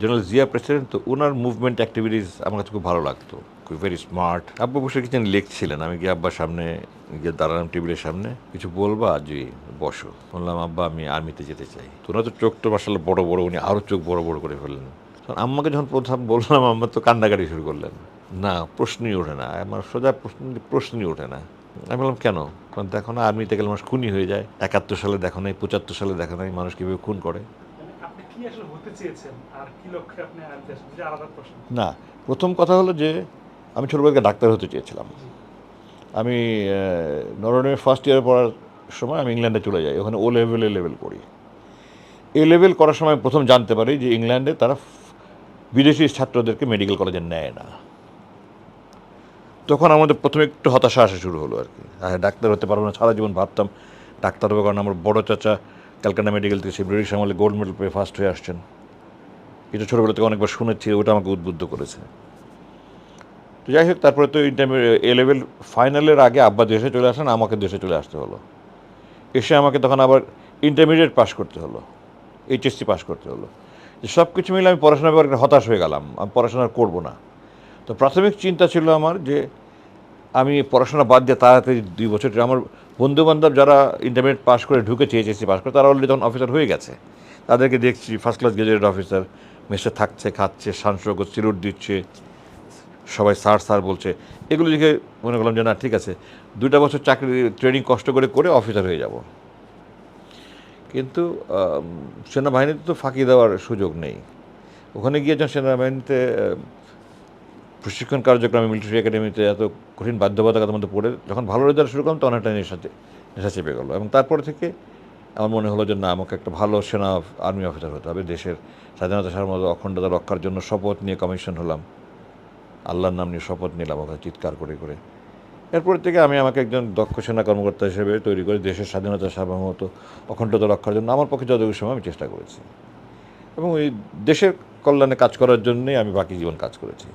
General Zia president তো ওনার movement activities আমার কাছে খুব ভালো লাগতো। ভেরি স্মার্ট আব্বা বসে কিছু লিখছিলেন। আমি গিয়ে আব্বার সামনে গিয়ে দাঁড়ালাম টেবিলের সামনে। কিছু বলবা? জি, বসো। বললাম, আব্বা, আমি আর্মিতে যেতে চাই। তো ওনার তো চোখ তো মাসাল বড় বড়, উনি আরও চোখ বড় বড় করে ফেললেন। তখন আম্মাকে যখন প্রথম বললাম, আম্মা তো কান্নাকাটি শুরু করলেন। না, প্রশ্নই ওঠে না। আমার সোজা প্রশ্ন, প্রশ্নই ওঠে না। আমি বললাম, কেন? কারণ দেখো না আর্মিতে গেলে মানুষ খুনই হয়ে যায়। একাত্তর সালে দেখো নাই, পঁচাত্তর সালে দেখো নাই মানুষ কীভাবে খুন করে। আসলে হতে চেয়েছেন আর কি লক্ষ্যে আপনি আর দেশের যে আলাদা প্রশ্ন। না প্রথম কথা হলো যে আমি ছোটবেলাকে ডাক্তার হতে চেয়েছিলাম। আমি নরওয়ে ফার্স্ট ইয়ার পড়ার সময় আমি ইংল্যান্ডে চলে যাই ওখানে ও লেভেলে লেভেল করি। এ লেভেল করার সময় প্রথম জানতে পারি যে ইংল্যান্ডে তারা বিদেশি ছাত্রদেরকে মেডিকেল কলেজে নেয় না। তখন আমাদের প্রথমে একটু হতাশা আসা শুরু হলো আর কি। হ্যাঁ ডাক্তার হতে পারব না সারা জীবন ভাবতাম ডাক্তার হবে কারণ আমার বড় চাচা ক্যালকাটা মেডিকেল থেকে সে ব্রিটিশ আমলে গোল্ড মেডেল পেয়ে ফার্স্ট হয়ে আসছেন। এটা ছোটোবেলা থেকে অনেকবার শুনেছি, ওটা আমাকে উদ্বুদ্ধ করেছে। তো যাই হোক, তারপরে তো ইন্টারমিডিয়েট এ লেভেল ফাইনালের আগে আব্বা দেশে চলে আসেন, আমাকে দেশে চলে আসতে হলো। এসে আমাকে তখন আবার ইন্টারমিডিয়েট পাস করতে হলো এইচএসসি পাস করতে হলো। যে সব কিছু মিলে আমি পড়াশোনার ব্যাপারে হতাশ হয়ে গেলাম, আমি পড়াশোনা করব না। তো প্রাথমিক চিন্তা ছিল আমার যে আমি পড়াশোনা বাদ দিয়ে তাড়াতাড়ি দুই বছর আমার বন্ধু বান্ধব যারা ইন্টারমিডিয়েট পাস করে ঢুকে এইচএসসি পাস করে, তারা অলরেডি তখন অফিসার হয়ে গেছে। তাদেরকে দেখছি ফার্স্ট ক্লাস গ্রাজুয়েট অফিসার মেসে থাকছে, খাচ্ছে সাংসর্গ সিলুট দিচ্ছে, সবাই স্যার স্যার বলছে। এগুলো দেখে মনে করলাম যে, না, ঠিক আছে দুটা বছর চাকরি ট্রেনিং কষ্ট করে করে অফিসার হয়ে যাব। কিন্তু সেনাবাহিনীতে তো ফাঁকি দেওয়ার সুযোগ নেই। ওখানে গিয়ে যখন সেনাবাহিনীতে প্রশিক্ষণ কার্যক্রমে মিলিটারি একাডেমিতে এত কঠিন বাধ্যবাধকতার মধ্যে পড়ে যখন ভালো রেজাল্ট শুরু করলাম, তখন একটা নেশাতে, নেশা চেপে গেলো। এবং তারপর থেকে আমার মনে হলো যে, না, আমাকে একটা ভালো সেনা আর্মি অফিসার হতে হবে। দেশের স্বাধীনতা সার্বভৌমত্ব অখণ্ডতা রক্ষার জন্য শপথ নিয়ে কমিশন হলাম। আল্লাহর নাম নিয়ে শপথ নিলাম ওখানে চিৎকার করে করে। এরপর থেকে আমি আমাকে একজন দক্ষ সেনা কর্মকর্তা হিসেবে তৈরি করে দেশের স্বাধীনতা সার্বভৌমত্ব অখণ্ডতা রক্ষার জন্য আমার পক্ষে যতটুকু সময় আমি চেষ্টা করেছি। এবং ওই দেশের কল্যাণে কাজ করার জন্যই আমি বাকি জীবন কাজ করেছি।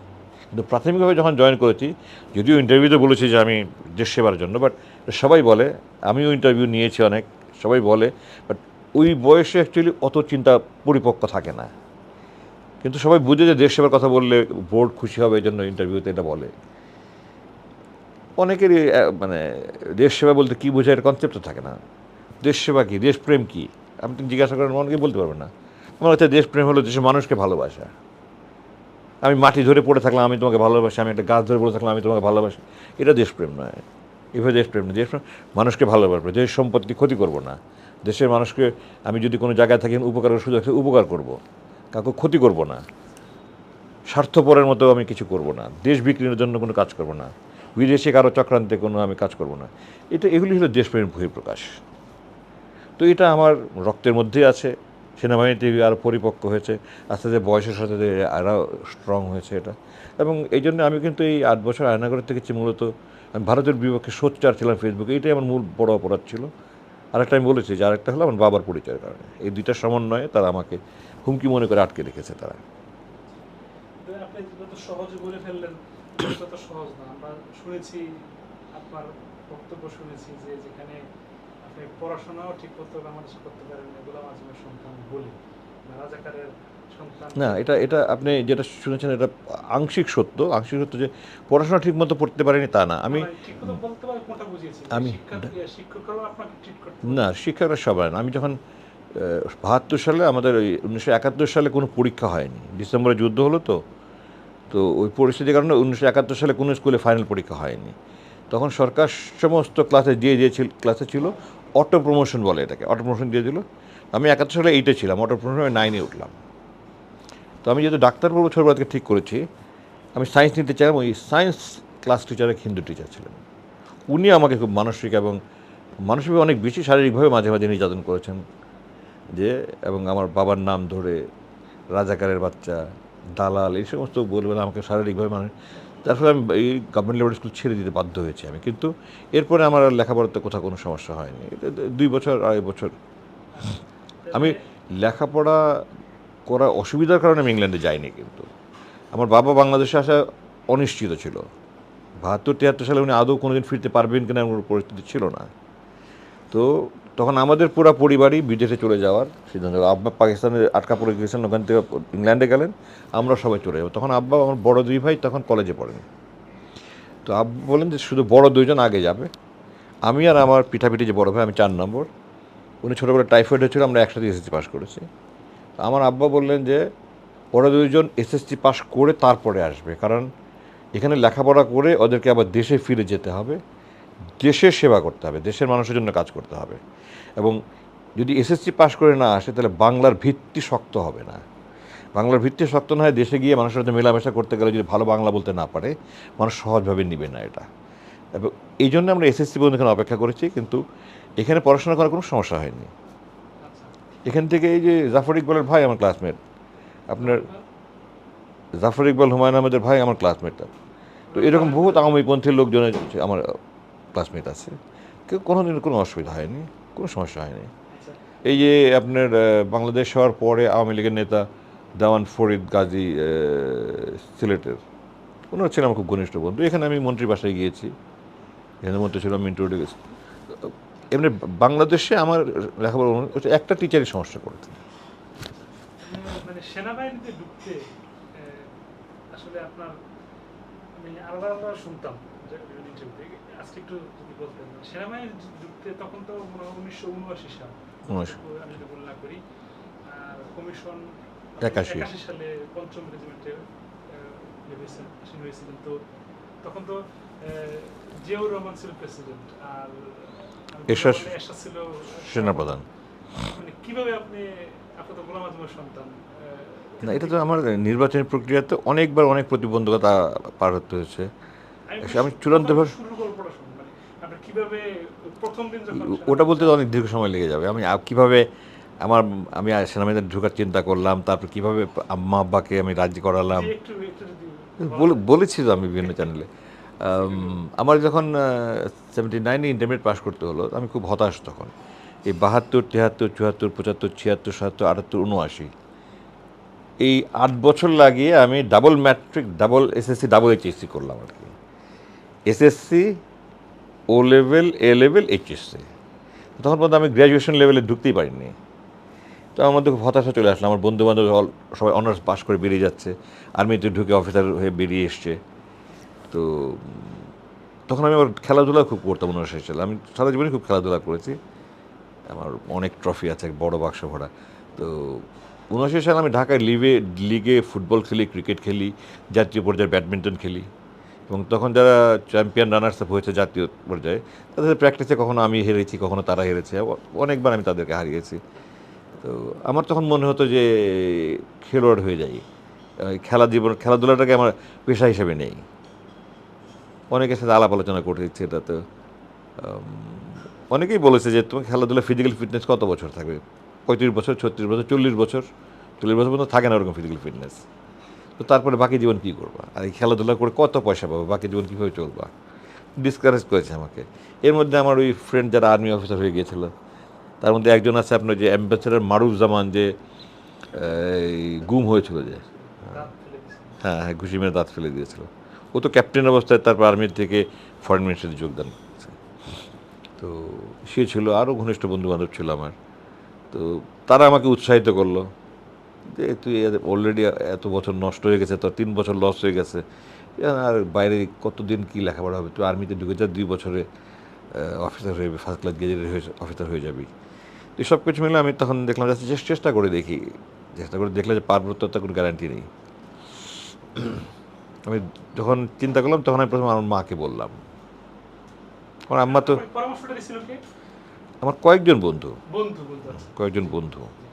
কিন্তু প্রাথমিকভাবে যখন জয়েন করেছি, যদিও ইন্টারভিউতে বলেছি যে আমি দেশ সেবার জন্য বাট সবাই বলে, আমিও ইন্টারভিউ নিয়েছি অনেক, সবাই বলে বাট ওই বয়সে অ্যাকচুয়ালি অত চিন্তা পরিপক্ক থাকে না। কিন্তু সবাই বুঝে যে দেশ সেবার কথা বললে বোর্ড খুশি হবে, এই জন্য ইন্টারভিউতে এটা বলে। অনেকেরই মানে দেশ সেবা বলতে কী বোঝায় এর কনসেপ্ট থাকে না। দেশ সেবা কী? দেশপ্রেম কী? আপনি জিজ্ঞাসা করেন অনেকে বলতে পারবেন না। আমার হচ্ছে দেশপ্রেম হলো দেশের মানুষকে ভালোবাসা। আমি মাটি ধরে পড়ে থাকলাম, আমি তোমাকে ভালোবাসি, আমি একটা গাছ ধরে পড়ে থাকলাম, আমি তোমাকে ভালোবাসি। এটা দেশপ্রেম নয়। এভাবে দেশপ্রেম নয়। দেশপ্রেম, মানুষকে ভালোবাসবো। দেশ সম্পত্তি ক্ষতি করব না। দেশের মানুষকে আমি যদি কোনো জায়গায় থাকি, উপকার করার সুযোগ উপকার করব। কাউকে ক্ষতি করব না। স্বার্থপরের মতো আমি কিছু করব না। দেশ বিক্রির জন্য কোনো কাজ করব না। বিদেশে কারও চক্রান্তে কোনো আমি কাজ করব না। এটা, এগুলি হলো দেশপ্রেমের বহিঃপ্রকাশ। তো এটা আমার রক্তের মধ্যেই আছে। সেনাবাহিনীতে আরও পরিপক্ক হয়েছে। আস্তে আস্তে বয়সের সাথে আরও স্ট্রং হয়েছে এটা। এবং এই জন্য আমি কিন্তু এই আট বছর আয়নাগর থেকেছি মূলত আমি ভারতের বিপক্ষে সোচ্চার ছিলাম ফেসবুকে এটাই আমার মূল বড় অপরাধ ছিল। আরেকটা আমি বলেছি যে আরেকটা হলো আমার বাবার পরিচয়ের কারণে। এই দুইটা সমন্বয়ে তারা আমাকে হুমকি মনে করে আটকে রেখেছে তারা। শুনেছি, আপনার বক্তব্য শুনেছি যে যেখানে পড়াশোনাও ঠিক করতে বাংলাদেশে করতে পারেন এগুলো মাঝে সন্তান বলি। রাজাকারের না এটা এটা আপনি যেটা শুনেছেন এটা আংশিক সত্য। আংশিক সত্য যে পড়াশোনা ঠিক মতো পড়তে পারেনি তা না। আমি আমি- না শিক্ষকরা সবাই না। আমি যখন বাহাত্তর সালে আমাদের ওই উনিশশো একাত্তর সালে কোনো পরীক্ষা হয়নি। ডিসেম্বরে যুদ্ধ হলো তো। তো ওই পরিস্থিতির কারণে উনিশশো একাত্তর সালে কোনো স্কুলে ফাইনাল পরীক্ষা হয়নি। তখন সরকার সমস্ত ক্লাসে যে যে ক্লাসে ছিল অটো প্রমোশন বলে এটাকে অটো প্রমোশন দিয়ে দিল। আমি একাত্তর সালে এইটে ছিলাম অটো প্রমোশন নাইনে উঠলাম। তো আমি যেহেতু ডাক্তার পড়ব ছোটবেলা ঠিক করেছি, আমি সায়েন্স নিতে চাইলাম, ওই সায়েন্স ক্লাস টিচার এক হিন্দু টিচার ছিলেন। উনি আমাকে খুব মানসিক এবং মানসিকভাবে অনেক বেশি শারীরিকভাবে মাঝে মাঝে নির্যাতন করেছেন যে, এবং আমার বাবার নাম ধরে রাজাকারের বাচ্চা, দালাল, এই সমস্ত বলবেন আমাকে শারীরিকভাবে মানে তার ফলে আমি এই গভর্নমেন্ট লেভেল স্কুল ছেড়ে দিতে বাধ্য হয়েছি আমি। কিন্তু এরপরে আমার আর লেখাপড়াতে কোথাও কোনো সমস্যা হয়নি। দুই বছর, আড়াই বছর। আমি লেখাপড়া করা অসুবিধার কারণে আমি ইংল্যান্ডে যাইনি কিন্তু। আমার বাবা বাংলাদেশে আসা অনিশ্চিত ছিল। বাহাত্তর, তিয়াত্তর সালে উনি আদৌ কোনোদিন ফিরতে পারবেন কিনা এমন পরিস্থিতি ছিল না। তো তখন আমাদের পুরো পরিবারই বিদেশে চলে যাওয়ার সিদ্ধান্ত আব্বা পাকিস্তানে আটকা পড়ে গিয়েছেন ওখান থেকে ইংল্যান্ডে গেলেন, আমরা সবাই চলে যাব। তখন আব্বা আমার বড় দুই ভাই তখন কলেজে পড়েন। তো আব্বা বলেন যে শুধু বড় দুইজন আগে যাবে। আমি আর আমার পিঠাপিঠি যে বড় ভাই, আমি চার নম্বর, উনি ছোটোবেলা টাইফয়েড হয়েছিল আমরা একসাথে এসএসসি পাস করেছি। তো আমার আব্বা বললেন যে ওরা দুইজন এসএসসি পাস করে তারপরে আসবে, কারণ এখানে লেখাপড়া করে ওদেরকে আবার দেশে ফিরে যেতে হবে। দেশের সেবা করতে হবে, দেশের মানুষের জন্য কাজ করতে হবে। এবং যদি এসএসসি পাশ করে না আসে, তাহলে বাংলার ভিত্তি শক্ত হবে না। বাংলার ভিত্তি শক্ত না হয় দেশে গিয়ে মানুষের সাথে মেলামেশা করতে গেলে যদি ভালো বাংলা বলতে না পারে, মানুষ সহজভাবে নিবে না এটা। এবং এই জন্য আমরা এসএসসি পর্যন্ত এখানে অপেক্ষা করেছি, কিন্তু এখানে পড়াশোনা করার কোনো সমস্যা হয়নি। এখান থেকে এই যে জাফর ইকবালের ভাই আমার ক্লাসমেট আপনার জাফর ইকবাল হুমায়ুন আহমেদের ভাই আমার ক্লাসমেট তো এরকম বহুত আওয়ামীপন্থী লোকজনের আমার ক্লাসমেট আছে। কেউ কোনো দিন কোনো অসুবিধা হয়নি কোনো সমস্যা হয়নি। আচ্ছা। এই যে আপনার বাংলাদেশ হওয়ার পরে আওয়ামী লীগের নেতা দেওয়ান ফরিদ গাজী সিলেটের। ওনারা ছিলেন আমার খুব ঘনিষ্ঠ বন্ধু। এখানে আমি মন্ত্রী বাসায় গিয়েছি। এখানে মন্ত্রী ছিলাম মিন্টু গেছি এমনি বাংলাদেশে আমার লেখাপড়া একটা টিচারই সমস্যা করেছে মানে সেনাবাহিনীতে ঢুকতে আসলে আপনার আমি আলাদা আলাদা শুনতাম। সেনাবাহিনী ঢুকতে তখন তো উনিশশো উনআশি সাল। আমি যদি ভুল না করি। আর কমিশন একাশি। সালে পঞ্চম রেজিমেন্টের আসীন হয়েছিলেন। তো তখন তো জিয়াউর রহমান ছিল প্রেসিডেন্ট আর এরশাদ- ছিল সেনাপ্রধান। মানে কীভাবে আপনি আপনি তো গোলাম আজমের সন্তান না এটা তো আমার নির্বাচনী প্রক্রিয়াতে অনেকবার অনেক প্রতিবন্ধকতা পার হতে হয়েছে। আমি চূড়ান্তভাবে- মানে কীভাবে প্রথম দিন যখন ওটা বলতে তো অনেক দীর্ঘ সময় লেগে যাবে। আমি কীভাবে আমার আমি সেনাবাহিনীতে ঢোকার চিন্তা করলাম তারপর কীভাবে আম্মা আব্বাকে আমি রাজি করালাম। বলেছি তো আমি বিভিন্ন চ্যানেলে আমার যখন সেভেন্টি নাইনে ইন্টারমিডিয়েট পাস করতে হলো আমি খুব হতাশ তখন। এই বাহাত্তর তিয়াত্তর চুয়াত্তর পঁচাত্তর ছিয়াত্তর সাতাত্তর আটাত্তর উনআশি এই আট বছর লাগিয়ে আমি double matric double SSC double HSC করলাম আর কি। SSC O level A level HSC তখন পর্যন্ত আমি গ্র্যাজুয়েশন লেভেলে ঢুকতেই পারিনি। তো আমার মধ্যে খুব হতাশা চলে আসলো। আমার বন্ধু বান্ধব সবাই অনার্স পাস করে বেরিয়ে যাচ্ছে। আর্মিতে ঢুকে অফিসার হয়ে বেরিয়ে এসছে। তো, তখন আমি আবার খেলাধুলা খুব করতাম উনিশ সালে আমি সারা জীবনে খুব খেলাধুলা করেছি। আমার অনেক ট্রফি আছে বড় বাক্স ভরা। তো উনআশি সালে আমি ঢাকায় লিভে লিগে ফুটবল খেলি ক্রিকেট খেলি, জাতীয় পর্যায়ে ব্যাডমিন্টন খেলি। এবং তখন যারা চ্যাম্পিয়ন রানার্স আপ হয়েছে জাতীয় পর্যায়ে, তাদের প্র্যাকটিসে কখনো আমি হেরেছি, কখনো তারা হেরেছে। অনেকবার আমি তাদেরকে হারিয়েছি। তো আমার তখন মনে হতো যে খেলোয়াড় হয়ে যাই। খেলা জীবন, খেলাধুলাটাকে আমার পেশা হিসেবে নেই। অনেকের সাথে আলাপ আলোচনা করতেছি এটা তো অনেকেই বলেছে যে তোমার খেলাধুলা ফিজিক্যাল ফিটনেস কত বছর থাকবে? পঁয়ত্রিশ বছর, ছত্রিশ বছর, চল্লিশ বছর? চল্লিশ বছর পর্যন্ত থাকে না ওরকম ফিজিক্যাল ফিটনেস তো তারপরে বাকি জীবন কী করবা? আর এই খেলাধুলা করে কত পয়সা পাবো? বাকি জীবন কীভাবে চলবা? ডিসকারেজ করেছে আমাকে। এর মধ্যে আমার ওই ফ্রেন্ড যারা আর্মি অফিসার হয়ে গিয়েছিল, তার মধ্যে একজন আছে আপনার যে অ্যাম্বাসেডার মারুফ জামান যে গুম হয়েছিল যে। হ্যাঁ হ্যাঁ ঘুষি মেরে দাঁত ফেলে দিয়েছিল। ও তো ক্যাপ্টেন অবস্থায় তারপর আর্মির থেকে ফরেন মিনিস্ট্রিতে যোগদান করেছে। তো সে ছিল আরও ঘনিষ্ঠ বন্ধু বান্ধব ছিল আমার। তো তারা আমাকে উৎসাহিত করল। তুই অলরেডি এত বছর নষ্ট হয়ে গেছে তোর তিন বছর লস হয়ে গেছে। আর বাইরে কতদিন কী লেখাপড়া হবে? তুই আর্মিতে ঢুকে যা দুই বছরে অফিসার হয়ে ফার্স্ট ক্লাস গেজেটেড হয়ে অফিসার হয়ে যাবি। তো সব কিছু মিলে আমি তখন দেখলাম যে চেষ্টা- করে দেখি। চেষ্টা করে দেখলে যে পারব তো কোনো গ্যারান্টি নেই। আমি যখন চিন্তা করলাম তখন আমি প্রথমে আমার মাকে বললাম। আমার আম্মা তো আমার কয়েকজন বন্ধু। কয়েকজন বন্ধু।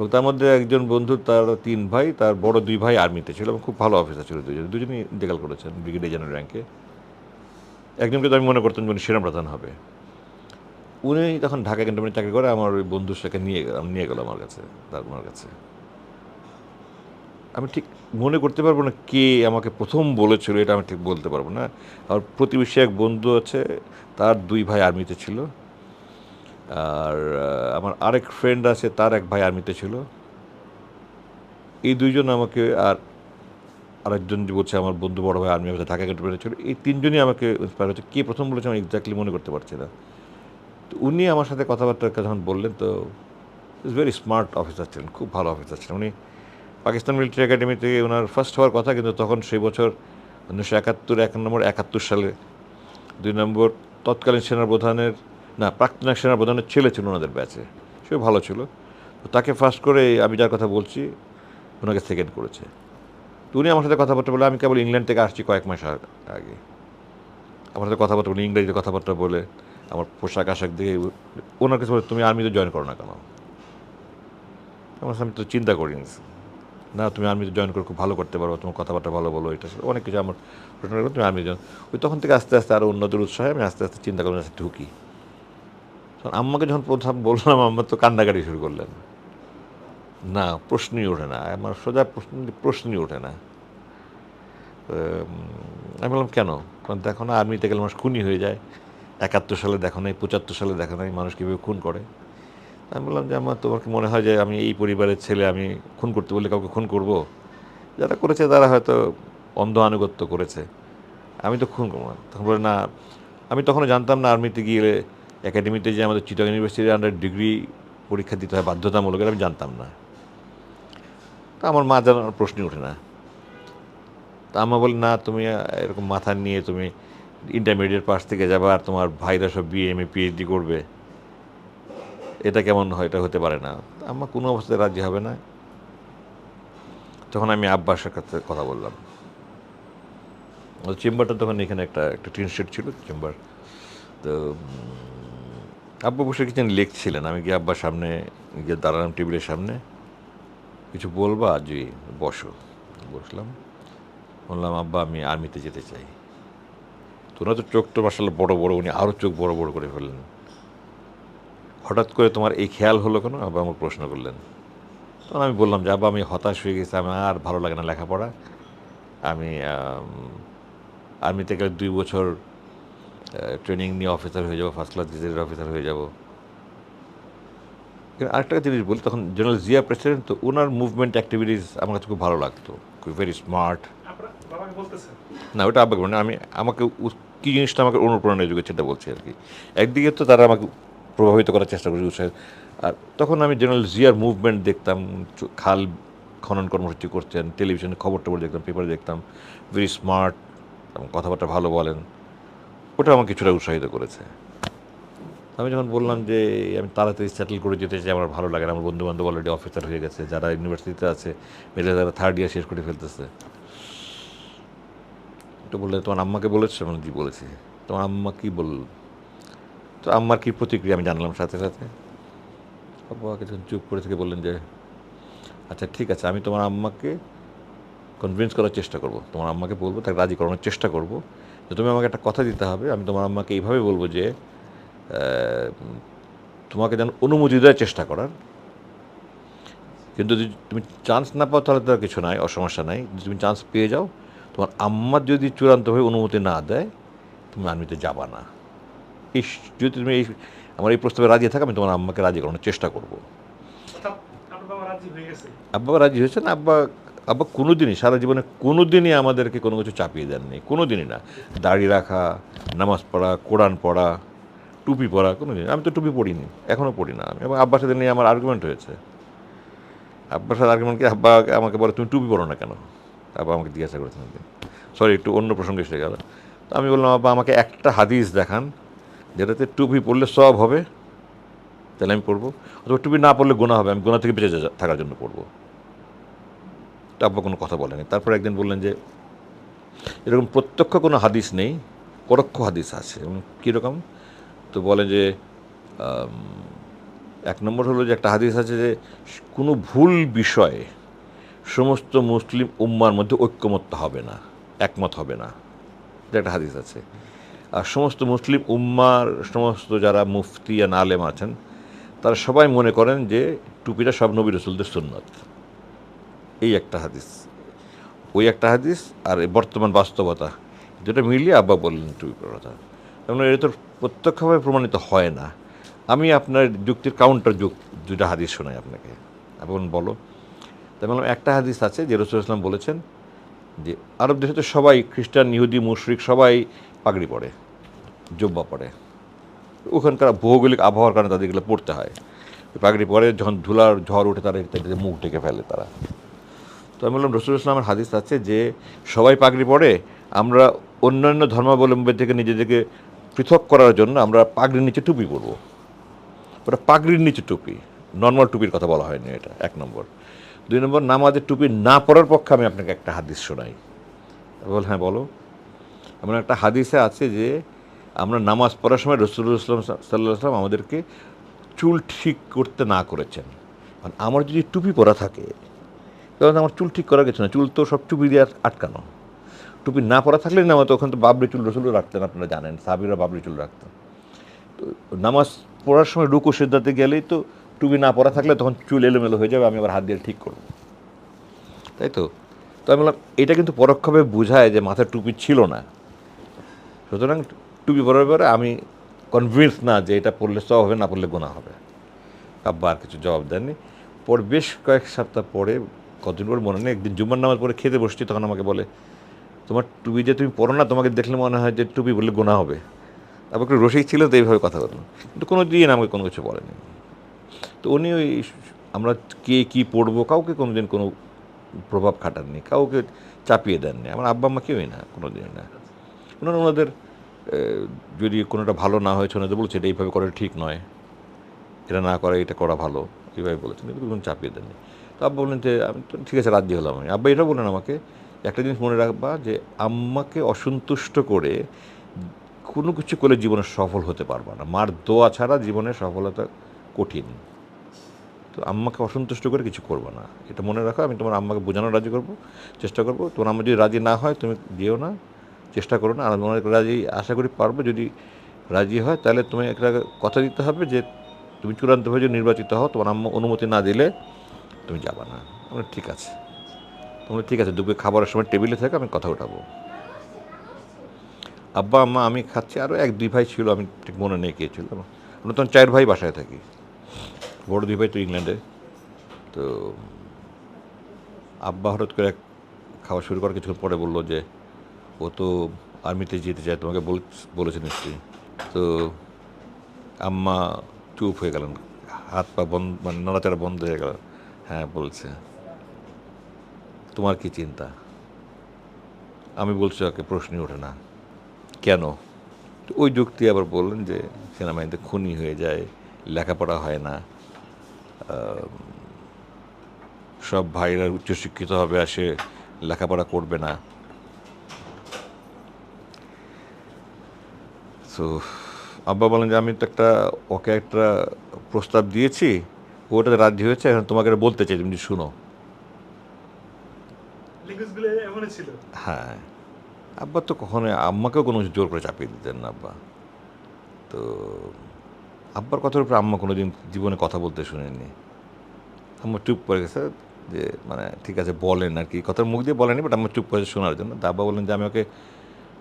এবং তার মধ্যে একজন বন্ধু, তার তিন ভাই, তার বড় দুই ভাই আর্মিতে ছিল এবং খুব ভালো অফিসার ছিল দুজন। দুজনই ইন্তেকাল করেছেন ব্রিগেডিয়ার জেনারেল র্যাঙ্কে একজনকে তো আমি মনে করতাম যে উনি সেনাপ্রধান হবে। উনি তখন ঢাকা ক্যান্টনমেন্টে চাকরি করে, আমার ওই বন্ধুর সাথে নিয়ে গেলাম, নিয়ে গেল আমার কাছে, তার আমার কাছে। আমি ঠিক মনে করতে পারব না কে আমাকে প্রথম বলেছিল, এটা আমি ঠিক বলতে পারব না। আর প্রতিবেশী এক বন্ধু আছে, তার দুই ভাই আর্মিতে ছিল। আর আমার আরেক ফ্রেন্ড আছে, তার এক ভাই আর্মিতে ছিল। এই দুইজন আমাকে আর আরেকজন যে বলছে আমার বন্ধু বড় ভাই আর্মি অফিসে ঢাকা ক্যান্টনমেন্টে ছিল, এই তিনজনই আমাকে ইন্সপায়ার হচ্ছে কে প্রথম বলেছে আমি এক্স্যাক্টলি মনে করতে পারছি না। তো উনি আমার সাথে কথাবার্তা যখন বললেন, তো ইজ ভেরি স্মার্ট অফিসার ছিলেন, খুব ভালো অফিসার ছিলেন। উনি পাকিস্তান মিলিটারি একাডেমি থেকে ওনার ফার্স্ট হওয়ার কথা, কিন্তু তখন সেই বছর উনিশশো একাত্তর, এক নম্বর একাত্তর সালে দুই নম্বর তৎকালীন সেনাপ্রধানের না প্রাক্তন এক সেনাপ্রধানের ছেলে ছিল ওনাদের ব্যাচে সে ভালো ছিল। তো তাকে ফার্স্ট করে আমি যার কথা বলছি ওনাকে সেকেন্ড করেছে। তো উনি আমার সাথে কথাবার্তা বলে আমি কেবল ইংল্যান্ড থেকে আসছি কয়েক মাস আগে। আমার সাথে কথাবার্তা বলে ইংরেজিতে কথাবার্তা বলে আমার পোশাক আশাক দিয়ে ওনার কাছে বলে তুমি আর্মিতে জয়েন করো না কেন? আমার আমি তো চিন্তা করিনি। না তুমি আর্মিতে জয়েন করে খুব ভালো করতে পারো তোমার কথাবার্তা ভালো বলো এটা অনেক কিছু আমার প্রশ্ন করো তুমি আর্মি জয়েন ওই তখন থেকে আস্তে আস্তে আরও উন্নতির উৎসাহে আমি আস্তে আস্তে চিন্তা আচ্ছা, ঢুকি। আম্মাকে যখন প্রথম বললাম, আম্মা তো কান্নাকাটি শুরু করলেন। না, প্রশ্নই ওঠে না। আমার সোজা প্রশ্ন, প্রশ্নই ওঠে না। আমি বললাম, কেন? কারণ দেখো না, আর্মিতে গেলে মানুষ খুনই হয়ে যায়। একাত্তর সালে দেখো নাই, পঁচাত্তর সালে দেখো নাই মানুষ কীভাবে খুন করে? আমি বললাম যে আমার তোমার কি মনে হয় যে আমি এই পরিবারের ছেলে, আমি খুন করতে বললে কাউকে খুন করব? যারা করেছে, তারা হয়তো অন্ধ আনুগত্য করেছে। আমি তো খুন করব তখন বলে, না, আমি তখনও জানতাম না আর্মিতে গিয়ে একাডেমিতে যে আমাদের চিটাগ ইউনিভার্সিটির আন্ডার ডিগ্রি পরীক্ষা দিতে হয় বাধ্যতামূলক, এটা আমি জানতাম না। তা আমার মা জানার প্রশ্নই ওঠে না। তা আমা বলে, না, তুমি এরকম মাথা নিয়ে তুমি ইন্টারমিডিয়েট পাস থেকে যাবে আর তোমার ভাইরা সব বিএ এম এ পিএইচডি করবে। এটা কেমন হয়? এটা হতে পারে না। আম্মা কোনো অবস্থায় রাজি হবে না। তখন আমি আব্বার সাথে কথা বললাম। চেম্বারটা তখন এখানে একটা একটা টিন ছিল, চেম্বার। তো আব্বা বসে কিছু লিখছিলেন। আমি গিয়ে আব্বার সামনে গিয়ে দাঁড়ালাম টেবিলের সামনে। কিছু বলবা জি বসো। বসলাম। বললাম, আব্বা, আমি আর্মিতে যেতে চাই। তোরা তো চোখ তো মাসাল বড় বড়, উনি আরও চোখ বড় বড় করে ফেললেন। হঠাৎ করে তোমার এই খেয়াল হলো কেন? আব্বা আমাকে প্রশ্ন করলেন। তখন আমি বললাম যে, আব্বা, আমি হতাশ হয়ে গেছি আমার আর ভালো লাগে না লেখাপড়া। আমি, আর্মিতে গেলে দুই বছর ট্রেনিং নিয়ে অফিসার হয়ে যাব ফার্স্ট ক্লাস গেজেটেড অফিসার হয়ে যাব। আরেকটা জিনিস বলি তখন জেনারেল জিয়া প্রেসিডেন্ট তো ওনার মুভমেন্ট অ্যাক্টিভিটিস আমার কাছে খুব ভালো লাগতো। ভেরি স্মার্ট না, ওটা আবেগ মানে আমি, আমাকে কী জিনিসটা আমাকে অনুপ্রেরণা যোগে সেটা বলছি আর কি। একদিকে তো তারা আমাকে প্রভাবিত করার চেষ্টা করেছে উৎসাহ। আর তখন আমি জেনারেল জিয়ার মুভমেন্ট দেখতাম খাল খনন কর্মসূচি করছেন টেলিভিশনে খবর টবর দেখতাম পেপারে দেখতাম ভেরি স্মার্ট কথাবার্তা ভালো বলেন। ওটা আমাকে কিছুটা উৎসাহিত করেছে। আমি যখন বললাম যে আমি তাড়াতাড়ি সেটেল করে যেতে চাই আমার ভালো লাগে না আমার বন্ধু বান্ধব অলরেডি অফিসার হয়ে গেছে যারা ইউনিভার্সিটিতে আছে মেয়েরা যারা থার্ড ইয়ার শেষ করে ফেলতেছে। তো বললে তোমার আম্মাকে বলেছে? বললাম, জি বলেছি। তোমার আম্মা কি বলল তো আম্মার কী প্রতিক্রিয়া? আমি জানলাম সাথে সাথে। বাবা কিছুক্ষণ চুপ করে থেকে বললেন যে আচ্ছা ঠিক আছে আমি তোমার আম্মাকে কনভিন্স করার চেষ্টা করব। তোমার আম্মাকে বলব তাকে রাজি করানোর চেষ্টা করব। যে তুমি আমাকে একটা কথা দিতে হবে। আমি তোমার আম্মাকে এইভাবে বলব যে তোমাকে যেন অনুমতি দেওয়ার চেষ্টা করার। কিন্তু যদি তুমি চান্স না পাও তাহলে তো কিছু নাই অসমস্যা নাই। যদি তুমি চান্স পেয়ে যাও তোমার আম্মার যদি চূড়ান্তভাবে অনুমতি না দেয় তুমি আর্মিতে যাবা না। এই যদি তুমি এই আমার এই প্রস্তাবে রাজি থাকো আমি তোমার আম্মাকে রাজি করানোর চেষ্টা করব। গেছে? আব্বা রাজি হয়েছেন আব্বা আব্বা কোনো দিনই সারা জীবনে কোনো দিনই আমাদেরকে কোনো কিছু চাপিয়ে দেননি কোনো দিনই না। দাড়ি রাখা, নামাজ পড়া, কোরআন পড়া, টুপি পরা কোনো দিন আমি তো টুপি পড়িনি এখনও পড়ি না আমি। এবং আব্বার সাথে নিয়ে আমার আর্গুমেন্ট হয়েছে। আব্বার সাথে আর্গুমেন্ট কি? আব্বা আমাকে বলে, তুমি টুপি পড়ো না কেন? আব্বা আমাকে জিজ্ঞাসা করেছেন একদিন। সরি একটু অন্য প্রসঙ্গে এসে গেল। তো আমি বললাম, আব্বা, আমাকে একটা হাদিস দেখান, যেটাতে টুপি পড়লে সব হবে, তাহলে আমি পড়ব অথবা টুপি না পড়লে গোনা হবে, আমি গোনা থেকে বেঁচে থাকার জন্য পড়ব আব্বা কোনো কথা বলেনি। তারপর একদিন বললেন যে, এরকম প্রত্যক্ষ কোনো হাদিস নেই, পরোক্ষ হাদিস আছে। এবং কীরকম তো বলে যে এক নম্বর হলো যে একটা হাদিস আছে যে, কোনো ভুল বিষয়ে সমস্ত মুসলিম উম্মার মধ্যে ঐক্যমত্য হবে না, একমত হবে না। এটা একটা হাদিস আছে। আর সমস্ত মুসলিম উম্মার, সমস্ত যারা মুফতি আর আলেম আছেন, তারা সবাই মনে করেন যে, টুপিটা সব নবী রসুলদের সুন্নত। এই একটা হাদিস। ওই একটা হাদিস আর এই বর্তমান বাস্তবতা। দুটো মিলিয়ে আব্বা বললেন পরার কথা তেমন এটা তো প্রত্যক্ষভাবে প্রমাণিত হয় না। আমি আপনার যুক্তির কাউন্টার যুগ দুটা হাদিস শোনাই আপনাকে। এখন বলো। তাই বললাম একটা হাদিস আছে যে রসুল ইসলাম বলেছেন যে আরব দেশে তো সবাই খ্রিস্টান, ইহুদি, মুশরিক সবাই পাগড়ি পরে, জব্বা পরে। ওখানকার ভৌগোলিক আবহাওয়ার কারণে তাদের এগুলো পড়তে হয়। পাগড়ি পরে যখন ধুলার ঝড় উঠে তারা মুখ ঢেকে ফেলে তারা। তো আমি বললাম রসুল ইসলামের হাদিস আছে যে সবাই পাগড়ি পরে, আমরা অন্যান্য ধর্মাবলম্বী থেকে নিজেদেরকে পৃথক করার জন্য আমরা পাগড়ির নিচে টুপি পরবো। ওটা পাগড়ির নিচে টুপি। নর্মাল টুপির কথা বলা হয়নি এটা, এক নম্বর। দুই নম্বর, নামাজের টুপি না পরার পক্ষে আমি আপনাকে একটা হাদিস শোনাই। বল হ্যাঁ বলো। এমন একটা হাদিসে আছে যে আমরা নামাজ পড়ার সময় রসুল্লাহ ইসলাম সাল্লাহ আসলাম আমাদেরকে চুল ঠিক করতে না করেছেন। মানে আমার যদি টুপি পরা থাকে তখন আমার চুল ঠিক করার কিছু না। চুল তো সব টুপি দিয়ে আটকানো। টুপি না পরা থাকলে না, তো ওখান তো বাবরি চুল রসুলও রাখতেন আপনারা জানেন, সাবিরা বাবরি চুল রাখতেন তো নামাজ পড়ার সময় রুকু সিদ্ধাতে গেলেই তো টুপি না পরা থাকলে তখন চুল এলোমেলো হয়ে যাবে, আমি আবার হাত দিয়ে ঠিক করব। তাই তো? তো আমি বললাম, এটা কিন্তু পরোক্ষভাবে বোঝায় যে মাথায় টুপি ছিল না। সুতরাং টুপি পরার পরে আমি কনভিন্স না যে এটা পড়লে সব হবে, না পড়লে গোনা হবে। আব্বা আর কিছু জবাব দেননি। পর বেশ কয়েক সপ্তাহ পরে কতদিন পর মনে নেই, একদিন জুম্মার নামাজ পরে খেতে বসছি, তখন আমাকে বলে, তোমার টুপি যে তুমি পড়ো না, তোমাকে দেখলে মনে হয় যে টুপি বললে গোনা হবে। তারপর একটু রসিক ছিল তো এইভাবে কথা বললাম। কিন্তু কোনো দিন আমাকে কোনো কিছু বলেনি। তো উনি ওই আমরা কে কী পড়ব, কাউকে কোনো দিন কোনো প্রভাব খাটাননি, কাউকে চাপিয়ে দেননি। আমার আব্বা আম্মা কেউই না কোনো দিন না। ওনারা ওনাদের যদি কোনোটা ভালো না হয়েছে ওনাদের বলছে, এটা এইভাবে করা ঠিক নয়। এটা না করা, এটা করা ভালো। এইভাবে বলেছেন, কিন্তু কোনো চাপিয়ে দেননি। তো আব্বা বললেন যে, আমি তো ঠিক আছে, রাজি হলাম আমি। আব্বা এটা বললেন আমাকে, একটা জিনিস মনে রাখবা যে, আম্মাকে অসন্তুষ্ট করে কোনো কিছু করলে জীবনে সফল হতে পারবা না। মার দোয়া ছাড়া জীবনে সফলতা কঠিন। তো আম্মাকে অসন্তুষ্ট করে কিছু করব না। এটা মনে রাখো, আমি তোমার আম্মাকে বোঝানোর রাজি করব, চেষ্টা করব। তোমার আম্মা যদি রাজি না হয়, তুমি দিও না, চেষ্টা করো না। আর রাজি, আশা করি পারব, যদি রাজি হয়, তাহলে তুমি একটা কথা দিতে হবে যে, তুমি চূড়ান্তভাবে যদি নির্বাচিত হও, তোমার আম্মা অনুমতি না দিলে তুমি যাবা না। আমরা ঠিক আছে। তোমরা ঠিক আছে, দুপুরে খাবারের সময় টেবিলে থেকে আমি কথা উঠাবো। আব্বা, আম্মা, আমি খাচ্ছি। আরও এক, দুই ভাই ছিল, আমি ঠিক মনে নেই কে ছিল। আমরা তখন চার ভাই বাসায় থাকি। বড় দুই ভাই তো ইংল্যান্ডে। তো আব্বা হঠাৎ করে খাওয়া শুরু করার কিছুক্ষণ পরে বলল যে, ও তো আর্মিতে যেতে চায়, তোমাকে বল, বলেছে নিশ্চয়ই। তো আম্মা চুপ হয়ে গেলেন। হাত পা বন্ধ মানে নড়াচড়া বন্ধ হয়ে গেল। হ্যাঁ বলছে। তোমার কি চিন্তা? আমি বলছি, ওকে প্রশ্নই ওঠে না। কেন? ওই যুক্তি আবার বললেন যে, সেনাবাহিনীতে খুনি হয়ে যায়, লেখাপড়া হয় না সব ভাইরা উচ্চশিক্ষিত হবে আসে লেখাপড়া করবে না। তো আব্বা বলেন যে, আমি তো একটা, ওকে একটা প্রস্তাব দিয়েছি ও ওটাতে রাজি হয়েছে এখন তোমাকে বলতে চাই তুমি শুনো। হ্যাঁ। আব্বা তো কখনো আম্মাকেও কোনো কিছু জোর করে চাপিয়ে দিতেন না আব্বা। তো আব্বার কথার উপরে আম্মা কোনো দিন জীবনে কথা বলতে শুনেনি আম্মা চুপ করে গেছে যে মানে ঠিক আছে বলেন আর কি। কথার মুখ দিয়ে বলেনি বাট আম্মা চুপ করে শোনার জন্য। তা আব্বা বললেন যে আমি ওকে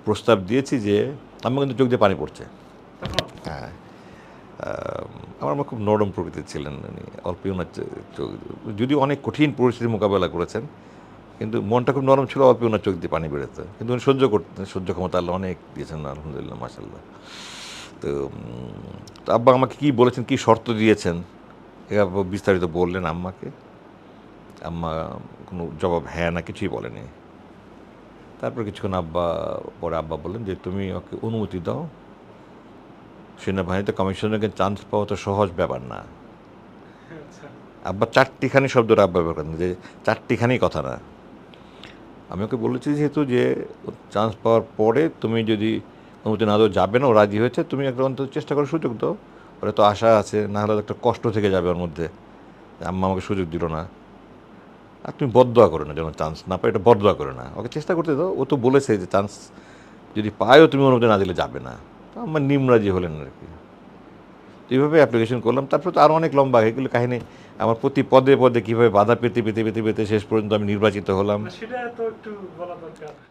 প্রস্তাব দিয়েছি যে আম্মা কিন্তু চোখ দিয়ে পানি পড়ছে। হ্যাঁ। আম, আমার মা খুব নরম প্রকৃতির ছিলেন উনি ওনার চোখ যদিও অনেক কঠিন পরিস্থিতির মোকাবেলা করেছেন কিন্তু মনটা খুব নরম ছিল অল্পই ওনার চোখ দিয়ে পানি বেরোতো। কিন্তু উনি সহ্য করতেন সহ্য ক্ষমতা আল্লাহ অনেক দিয়েছেন আলহামদুলিল্লাহ মাসাল্লাহ তো আব্বা আমাকে কী বলেছেন কী শর্ত দিয়েছেন এ বিস্তারিত বললেন আম্মাকে। আম্মা কোনো জবাব হ্যাঁ না কিছুই বলেনি। তারপর কিছুক্ষণ আব্বা পরে আব্বা বললেন যে তুমি ওকে অনুমতি দাও সেনাবাহিনীতে কমিশনারকে চান্স পাওয়া তো সহজ ব্যাপার না। আচ্ছা। আব্বা চারটিখানি শব্দটা আব্বা ব্যবহার করেন যে চারটিখানি কথা না। আমি ওকে বলেছি যেহেতু যে চান্স পাওয়ার পরে তুমি যদি অনুমতি না দেওয়া যাবে না ও রাজি হয়েছে তুমি একটা অন্তত চেষ্টা করার সুযোগ দাও। ওরা তো আশা আছে না হলে একটা কষ্ট থেকে যাবে ওর মধ্যে। আম্মা আমাকে সুযোগ দিল না। আর তুমি বদয়া করো না যেন চান্স না পাই এটা বদয়া করো না। ওকে চেষ্টা করতে দাও। ও তো বলেছে যে চান্স যদি পায়ও তুমি অনুমতি না দিলে যাবে না। আমার নিমরাজি হলেন আর কি। এইভাবে অ্যাপ্লিকেশন করলাম। তারপরে তো আরও অনেক লম্বা এগুলো কাহিনী। আমার প্রতি পদে পদে কীভাবে বাধা পেতে পেতে পেতে পেতে শেষ পর্যন্ত আমি নির্বাচিত হলাম। সেটা তো একটু বলা দরকার।